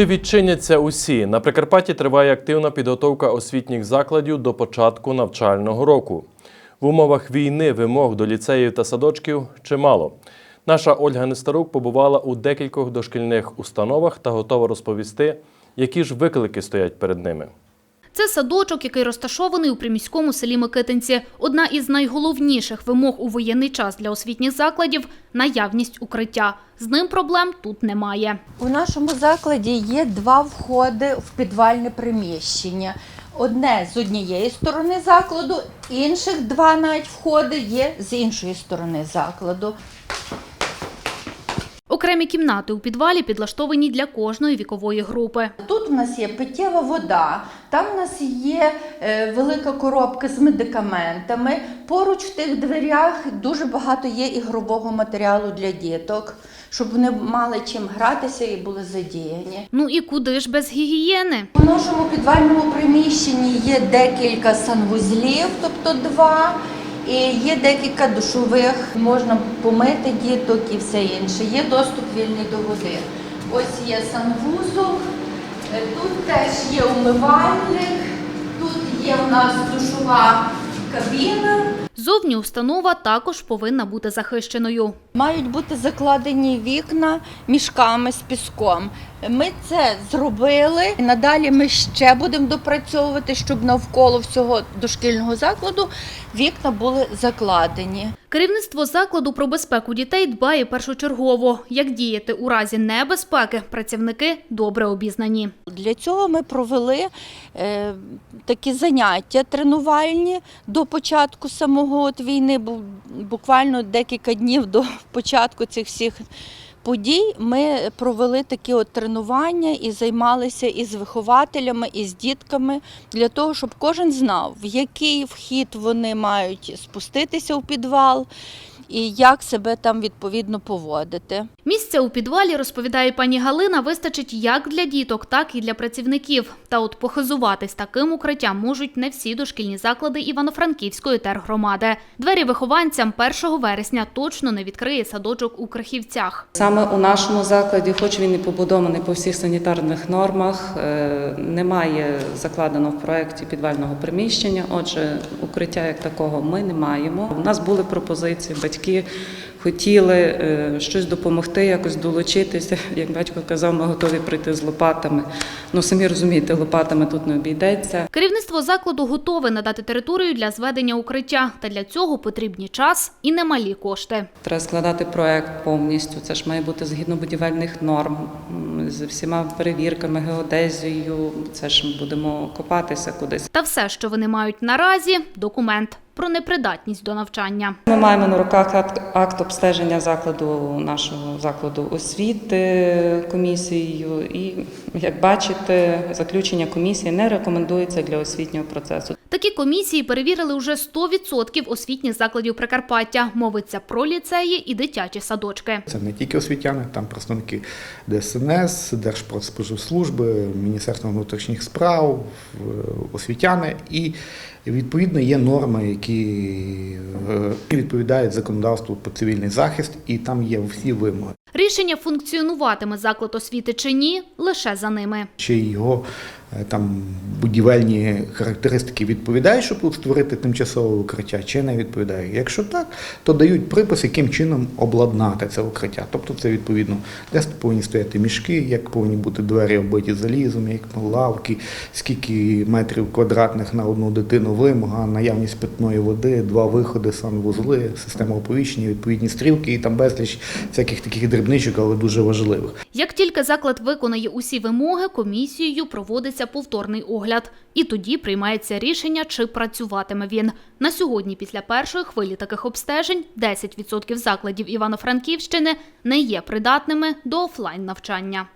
Чи відчиняться усі? На Прикарпатті триває активна підготовка освітніх закладів до початку навчального року. В умовах війни вимог до ліцеїв та садочків чимало. Наша Ольга Нестарук побувала у декількох дошкільних установах та готова розповісти, які ж виклики стоять перед ними. Це садочок, який розташований у приміському селі Микитинці. Одна із найголовніших вимог у воєнний час для освітніх закладів – наявність укриття. З ним проблем тут немає. У нашому закладі є два входи в підвальне приміщення. Одне з однієї сторони закладу, інших два навіть входи є з іншої сторони закладу. Окремі кімнати у підвалі підлаштовані для кожної вікової групи. Тут у нас є питєва вода, там у нас є е, велика коробка з медикаментами. Поруч в тих дверях дуже багато є ігрового матеріалу для діток, щоб вони мали чим гратися і були задіяні. Ну і куди ж без гігієни? У нашому підвальному приміщенні є декілька санвузлів, тобто два, і є декілька душових, можна помити діток і все інше. Є доступ вільний до води. Ось є санвузол, є умивальник, тут є у нас душова кабіна. Зовні установа також повинна бути захищеною. Мають бути закладені вікна мішками з піском. Ми це зробили. І надалі ми ще будемо допрацьовувати, щоб навколо всього дошкільного закладу вікна були закладені. Керівництво закладу про безпеку дітей дбає першочергово. Як діяти у разі небезпеки, працівники добре обізнані. Для цього ми провели е, такі заняття тренувальні до початку самого от війни, бу- буквально декілька днів до початку цих всіх подій. Ми провели такі от тренування і займалися із вихователями, і з дітками для того, щоб кожен знав, в який вхід вони мають спуститися у підвал і як себе там відповідно поводити. Місця у підвалі, розповідає пані Галина, вистачить як для діток, так і для працівників. Та от похизуватись таким укриттям можуть не всі дошкільні заклади Івано-Франківської тергромади. Двері вихованцям 1 вересня точно не відкриє садочок у Крахівцях. Саме у нашому закладі, хоч він і побудований по всіх санітарних нормах, е, немає закладено в проєкті підвального приміщення. Отже, укриття як такого ми не маємо. У нас були пропозиції, батьки хотіли е, щось допомогти, якось долучитися. Як батько казав, ми готові прийти з лопатами. Ну самі розумієте, лопатами тут не обійдеться. Керівництво закладу готове надати територію для зведення укриття, та для цього потрібні час і немалі кошти. Треба складати проект повністю. Це ж має бути згідно будівельних норм з всіма перевірками, геодезією. Це ж ми будемо копатися кудись. Та все, що вони мають наразі – документ про непридатність до навчання. Ми маємо на руках акт, акт обстеження закладу нашого закладу освіти комісією. І як бачите, заключення комісії не рекомендується для освітнього процесу. Такі комісії перевірили уже 100% освітніх закладів Прикарпаття. Мовиться про ліцеї і дитячі садочки. Це не тільки освітяни, там представники ДСНС, Держпродспоживслужби, Міністерства внутрішніх справ, е, освітяни. І відповідно є норми, які е, відповідають законодавству про цивільний захист, і там є всі вимоги. Рішення, функціонуватиме заклад освіти чи ні, лише за ними. Чи його там будівельні характеристики відповідають, щоб створити тимчасове укриття, чи не відповідає. Якщо так, то дають припис, яким чином обладнати це укриття. Тобто це відповідно, де повинні стояти мішки, як повинні бути двері оббиті залізом, як лавки, скільки метрів квадратних на одну дитину вимога, наявність питної води, два виходи, санвузли, система оповіщення, відповідні стрілки і там безліч всяких таких дрібничок, але дуже важливих. Як тільки заклад виконає усі вимоги, комісією проводиться повторний огляд. І тоді приймається рішення, чи працюватиме він. На сьогодні, після першої хвилі таких обстежень, 10% закладів Івано-Франківщини не є придатними до офлайн навчання.